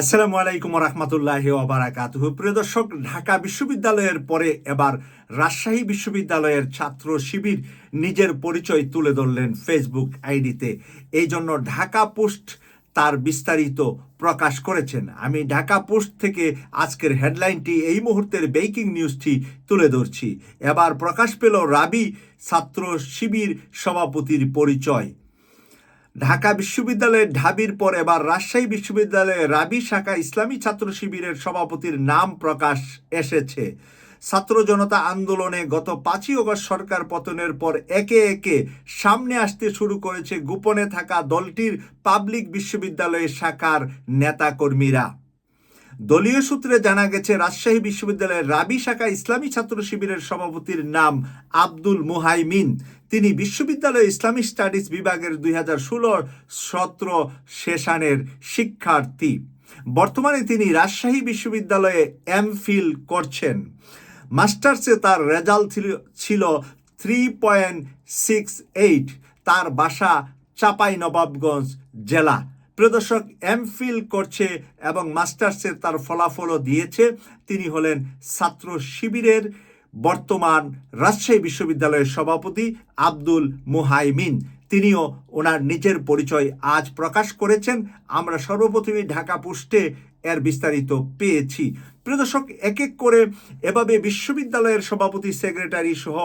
আসসালামু আলাইকুম রহমতুল্লাহ ওবরাকাত প্রিয় দর্শক, ঢাকা বিশ্ববিদ্যালয়ের পরে এবার রাজশাহী বিশ্ববিদ্যালয়ের ছাত্র শিবির নিজের পরিচয় তুলে ধরলেন ফেসবুক আইডিতে। এই জন্য ঢাকা পোস্ট তার বিস্তারিত প্রকাশ করেছেন। আমি ঢাকা পোস্ট থেকে আজকের হেডলাইনটি, এই মুহূর্তের ব্রেকিং নিউজটি তুলে ধরছি। এবার প্রকাশ পেল রাবি ছাত্র শিবির সভাপতির পরিচয়। ঢাকা বিশ্ববিদ্যালয়ের ঢাবির পর এবার রাজশাহী বিশ্ববিদ্যালয়ে রাবি শাখা ইসলামী ছাত্র শিবিরের সভাপতির নাম প্রকাশ এসেছে। ছাত্র জনতা আন্দোলনে গত পাঁচই অগস্ট সরকার পতনের পর একে একে সামনে আসতে শুরু করেছে গোপনে থাকা দলটির পাবলিক বিশ্ববিদ্যালয়ের শাখার নেতাকর্মীরা। দলীয় সূত্রে জানা গেছে, রাজশাহী বিশ্ববিদ্যালয়ের রাবি শাখা ইসলামী ছাত্র শিবিরের সভাপতির নাম আব্দুল মুহাইমিন। তিনি বিশ্ববিদ্যালয় ইসলামিক স্টাডিজ বিভাগের দুই হাজার ষোলো সতেরো সেশনের শিক্ষার্থী। বর্তমানে তিনি রাজশাহী বিশ্ববিদ্যালয়ে এম ফিল করছেন। মাস্টার্সে তার রেজাল্ট ছিল থ্রি পয়েন্ট সিক্স এইট তার বাসা চাপাই নবাবগঞ্জ জেলা। প্রদর্শক এমফিল করছে এবং মাস্টার্সের তার ফলাফলও দিয়েছে। তিনি হলেন ছাত্র শিবিরের বর্তমান রাজশাহী বিশ্ববিদ্যালয়ের সভাপতি আব্দুল মুহাইমিন। তিনিও ওনার নিজের পরিচয় আজ প্রকাশ করেছেন। আমরা সর্বপ্রথমে ঢাকা পোস্টে এর বিস্তারিত পেয়েছি। প্রদর্শক এক এক করে এভাবে বিশ্ববিদ্যালয়ের সভাপতি, সেক্রেটারি সহ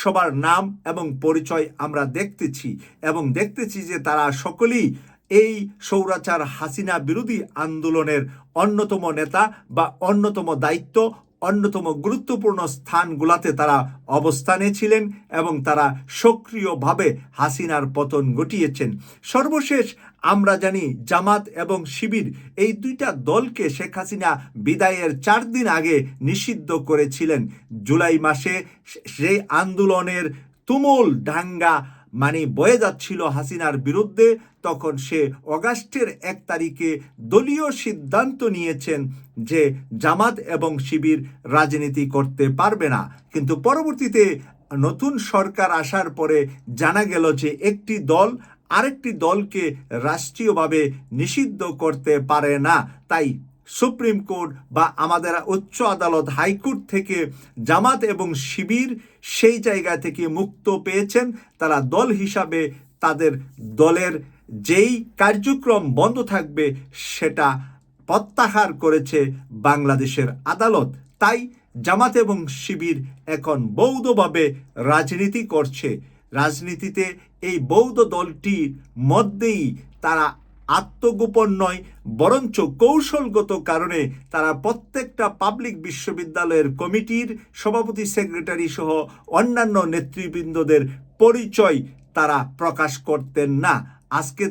সবার নাম এবং পরিচয় আমরা দেখতেছি এবং দেখতেছি যে তারা সকলেই এই সৌরাচার হাসিনা বিরোধী আন্দোলনের অন্যতম নেতা বা অন্যতম দায়িত্ব, অন্যতম গুরুত্বপূর্ণ স্থানগুলাতে তারা অবস্থানে ছিলেন এবং তারা সক্রিয়ভাবে হাসিনার পতন ঘটিয়েছেন। সর্বশেষ আমরা জানি জামাত এবং শিবির এই দুইটা দলকে শেখ হাসিনা বিদায়ের চার দিন আগে নিষিদ্ধ করেছিলেন। জুলাই মাসে সেই আন্দোলনের তুমুল ডাঙ্গা মানে বয়ে যাচ্ছিল হাসিনার বিরুদ্ধে, তখন সে অগাস্টের এক তারিখে দলীয় সিদ্ধান্ত নিয়েছেন যে জামাত এবং শিবির রাজনীতি করতে পারবে না। কিন্তু পরবর্তীতে নতুন সরকার আসার পরে জানা গেল যে একটি দল আরেকটি দলকে রাষ্ট্রীয়ভাবে নিষিদ্ধ করতে পারে না। তাই সুপ্রিম কোর্ট বা আমাদের উচ্চ আদালত হাইকোর্ট থেকে জামাত এবং শিবির সেই জায়গা থেকে মুক্ত পেয়েছেন। তারা দল হিসাবে তাদের দলের যেই কার্যক্রম বন্ধ থাকবে সেটা প্রত্যাহার করেছে বাংলাদেশের আদালত। তাই জামাত এবং শিবির এখন বৌদ্ধভাবে রাজনীতি করছে। রাজনীতিতে এই বৌদ্ধ দলটির মধ্যেই তারা আত্মগোপন নয়, বরঞ্চ কৌশলগত কারণে তারা প্রত্যেকটা পাবলিক বিশ্ববিদ্যালয়ের কমিটির সভাপতি, সেক্রেটারি সহ অন্যান্য নেতৃবৃন্দদের পরিচয় তারা প্রকাশ করতেন না। আজকে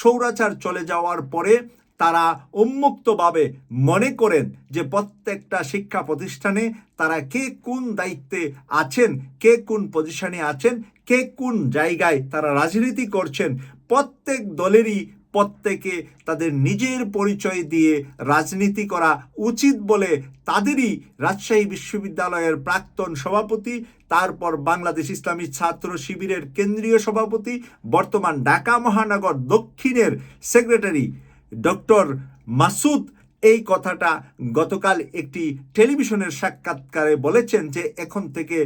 সৌরাচার চলে যাওয়ার পরে তারা উন্মুক্তভাবে মনে করেন যে প্রত্যেকটা শিক্ষা প্রতিষ্ঠানে তারা কে কোন দায়িত্বে আছেন, কে কোন পজিশনে আছেন, কে কোন জায়গায় তারা রাজনীতি করছেন, প্রত্যেক দলেরই প্রত্যেকে তাদের নিজের পরিচয় দিয়ে রাজনীতি করা উচিত বলে তাদেরই রাজশাহী বিশ্ববিদ্যালয়ের প্রাক্তন সভাপতি, তারপর বাংলাদেশ ইসলামী ছাত্র শিবিরের কেন্দ্রীয় সভাপতি, বর্তমান ঢাকা মহানগর দক্ষিণের সেক্রেটারি ডক্টর মাসুদ। এই কথাটা গতকাল একটি টেলিভিশনের সাক্ষাৎকারে বলেছেন যে এখন থেকে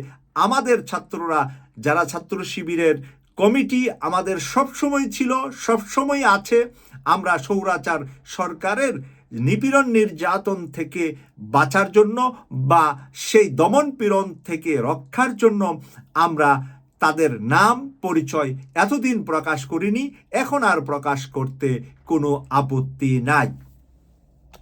আমাদের ছাত্ররা, যারা ছাত্র শিবিরের কমিটি আমাদের সবসময় ছিল, সবসময় আছে। আমরা সৌরাচার সরকারের নিপীড়ন নির্যাতন থেকে বাঁচার জন্য বা সেই দমন পীড়ন থেকে রক্ষার জন্য আমরা তাদের নাম, পরিচয় এতদিন প্রকাশ করিনি। এখন আর প্রকাশ করতে কোনো আপত্তি নাই।